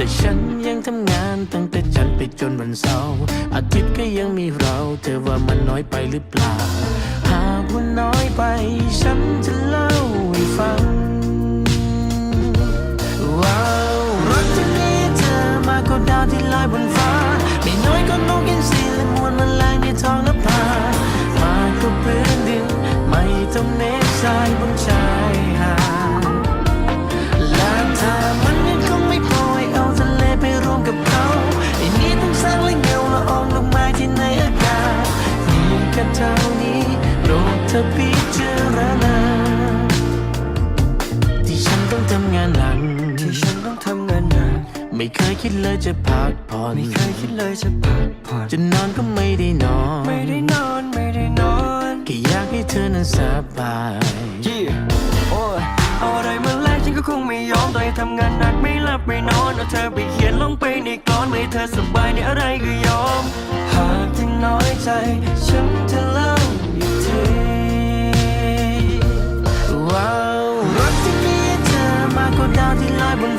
แต่ฉันยังทำงานตั้งแต่จันทร์ไปจนวันเสาร์อาทิตย์ก็ยังมีเรา เธอว่ามันน้อยไปหรือเปล่า หากว่าน้อยไป ฉันจะเล่าให้ฟัง ว้าวรักที่มีเธอมากกว่าดาวที่ลอยบนฟ้า ไม่น้อยก็นกอินทรีและมวลมันแมลงในท้องนภามากกว่าพื้นดิน ไม่ต้องเมฆทรายบนชา ค่เท่านี้โปรดเธอพิจารณาที่ฉันต้องทำงานหนักที่ฉันต้องทำงานหนักไม่เคยคิดเลยจะพักผ่อนไม่เคยคิดเลยจะพักผ่อนจะนอนก็ไม่ได้นอน ไม่ได้นอนไม่ได้นอนแค่อยากให้เธอนั้นสบายยี่โอ้ยเอาอะไรมาแลกฉันก็คงไม่ยอมต่อให้ทำงานหนัก ไม่นอนเอาเธอไปเขียนลงไปในกลอนไม่เธอสบายในอะไรก็ยอม หากถึงน้อยใจ ฉันจะเล่าอีกทีว้าวรักที่มีเธอมากกว่าดาวที่ลอยบน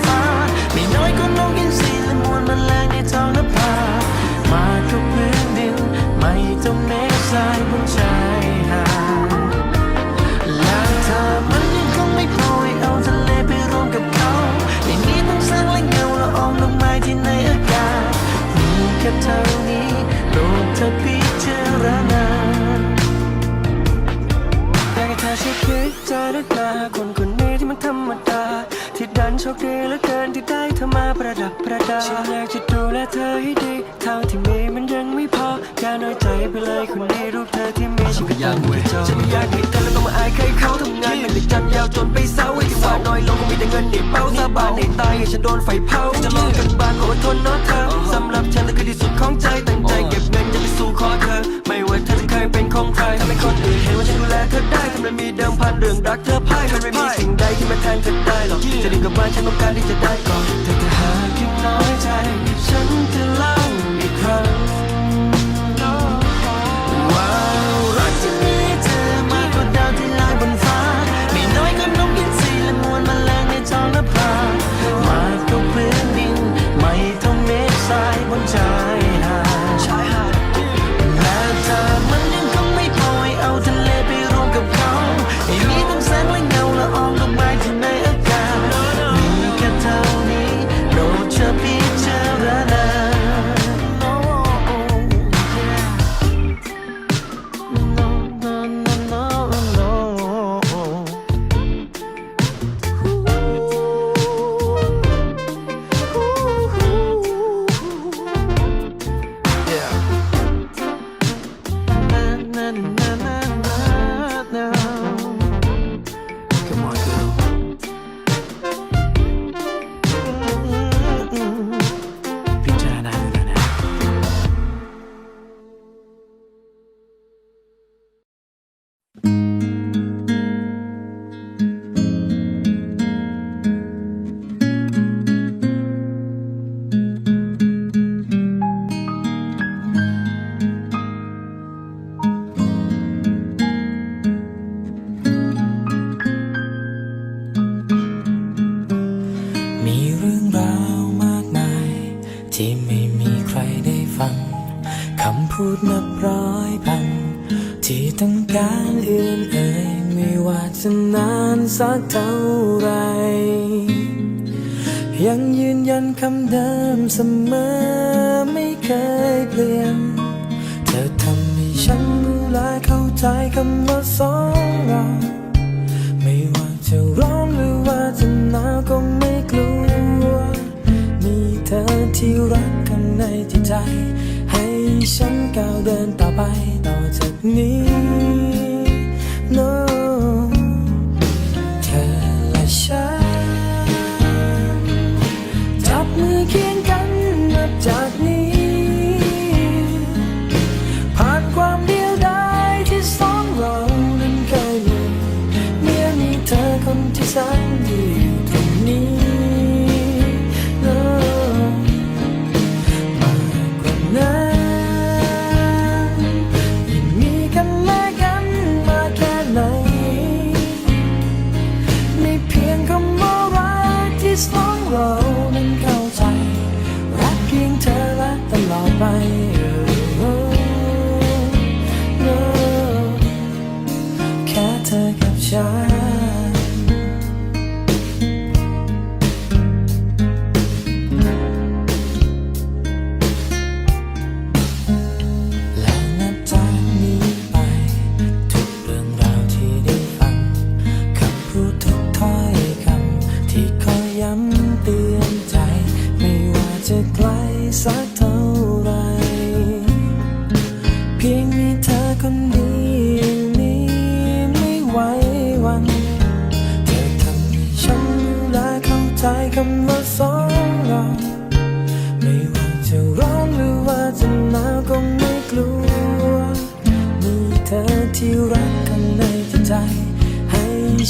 น้อยใจไปเลยคนนี้รูปเธอที่มีฉันก็ยังไม่จบฉันไม่อยากให้เธอแล้วต้องมาอายใครเขาทำงานมันเลยจันยาวจนไปเศร้าไอ้ที่ว่าน้อยลงก็มีแต่เงินในเป้าสาบานในตายให้ฉันโดนไฟเผาจะลองกันบ้านขออดทนเนาะเธอสำหรับฉันเธอคือที่สุดของใจตั้งใจเก็บเงินจะไปสู่ขอเธอ ไม่ว่าเธอจะเคยเป็นของใครทำให้คนอื่นเห็นว่าฉันดูแลเธอได้ทำไมมีเดิมพันเรื่องรักเธอพ่ายมันไม่มีสิ่งใดที่มาแทนเธอได้หรอกจะดึงกลับบ้านฉันต้องการที่จะได้ก่อนแต่ถ้าหากยังน้อยใจฉันจะเล่า สักเท่าไร ยังยืนยันคำเดิม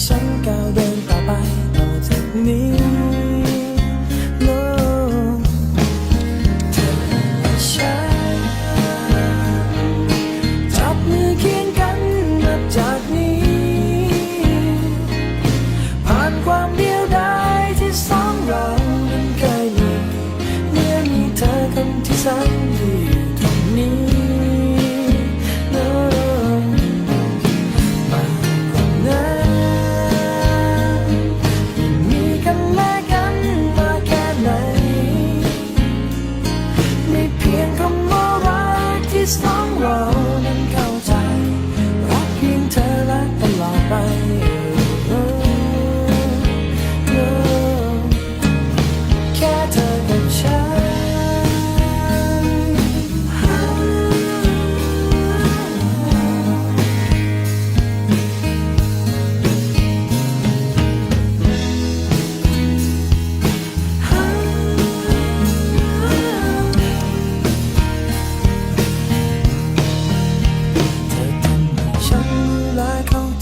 ฉันก้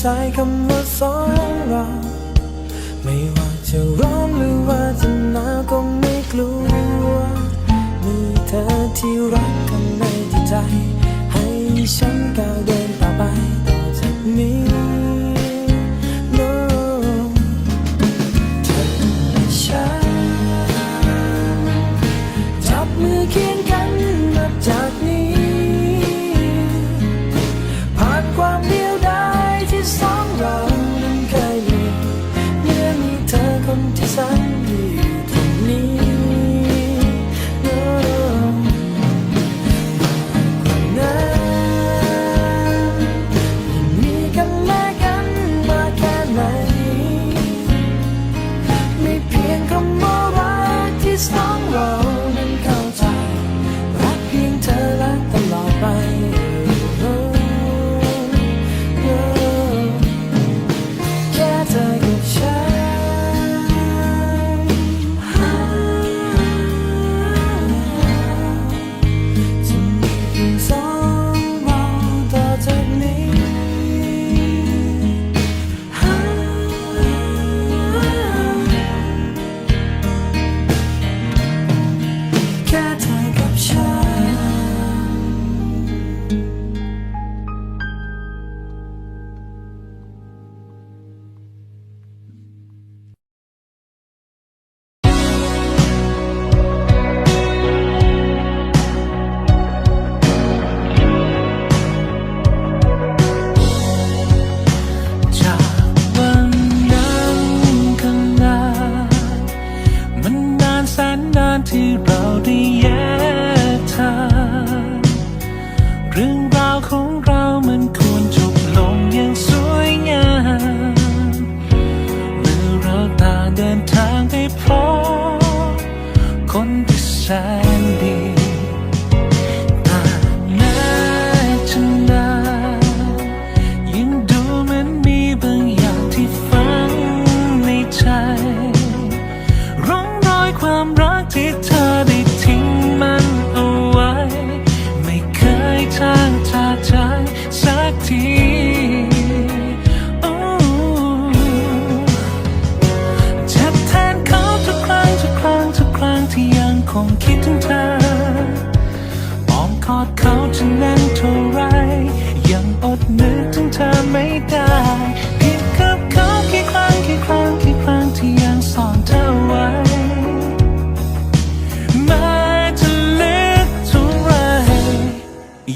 ใจคำว่าสองเรา ไม่ว่าจะร้อนหรือว่าจะหนาวก็ไม่กลัว มีเธอที่รักกันในจิตใจ ให้ฉันก้าวเดินต่อไปต่อจากนี้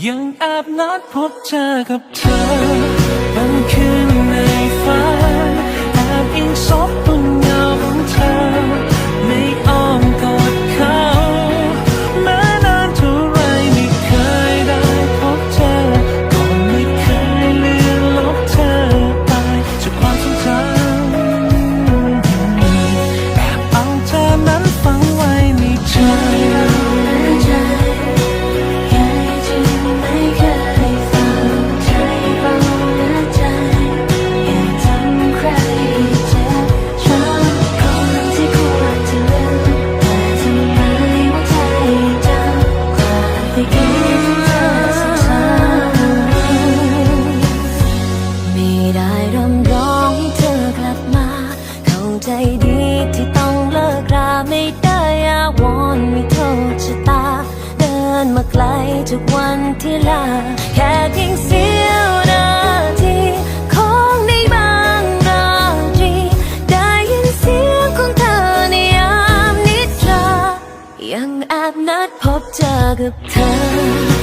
ยังแอบนัดพบเจอกับเธอบางคืนในฝันแอบอิงซบ 자극한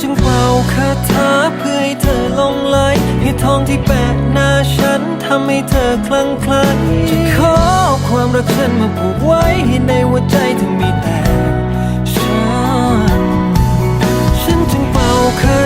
จึงเป่าคาถาเพื่อให้เธอลงไหลให้ทองที่แปะหน้าฉันทำให้เธอคลั่งคลั่จะขอความรักฉันมาผูกไว้ให้ในหัวใจเธอมีแต่ฉัน ฉันจึงเป่าคา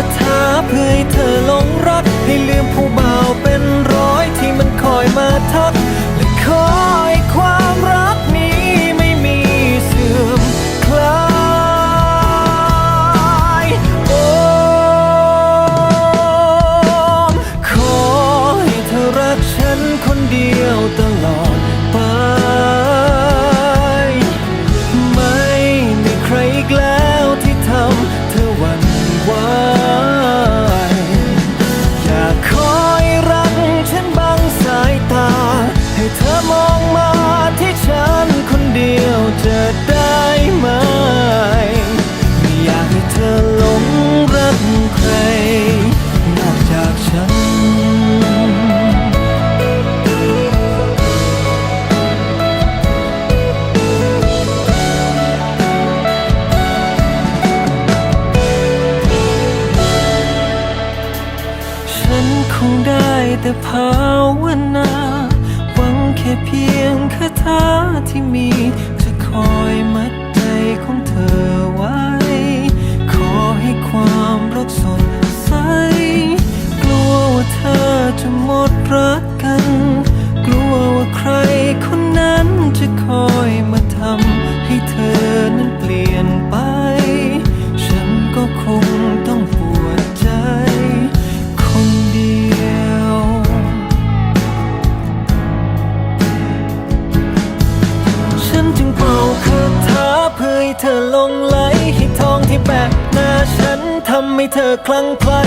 ฝั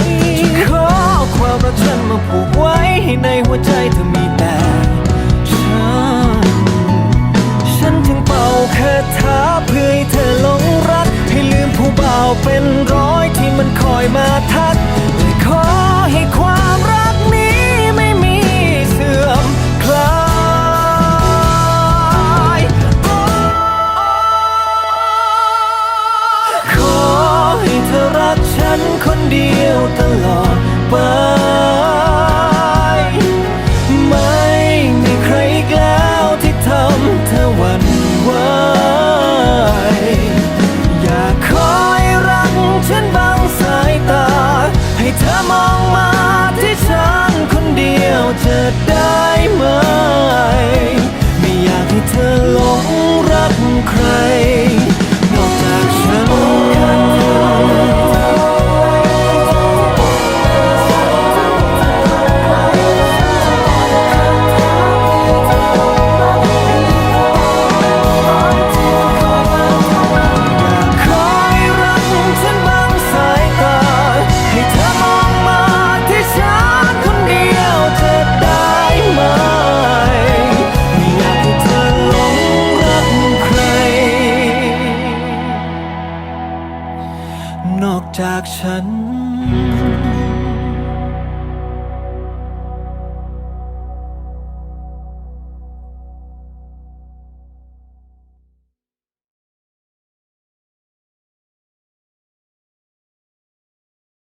ขอความรักฉันมาผูกไว้ให้ในหัวใจเธอมีแต่ฉัน ฉันจึงเป่าคาถาเพื่อให้เธอหลงรัก ให้ลืมผู้บ่าวเป็นร้อยที่มันคอยมาทัก ขอให้ความรัก ฉัน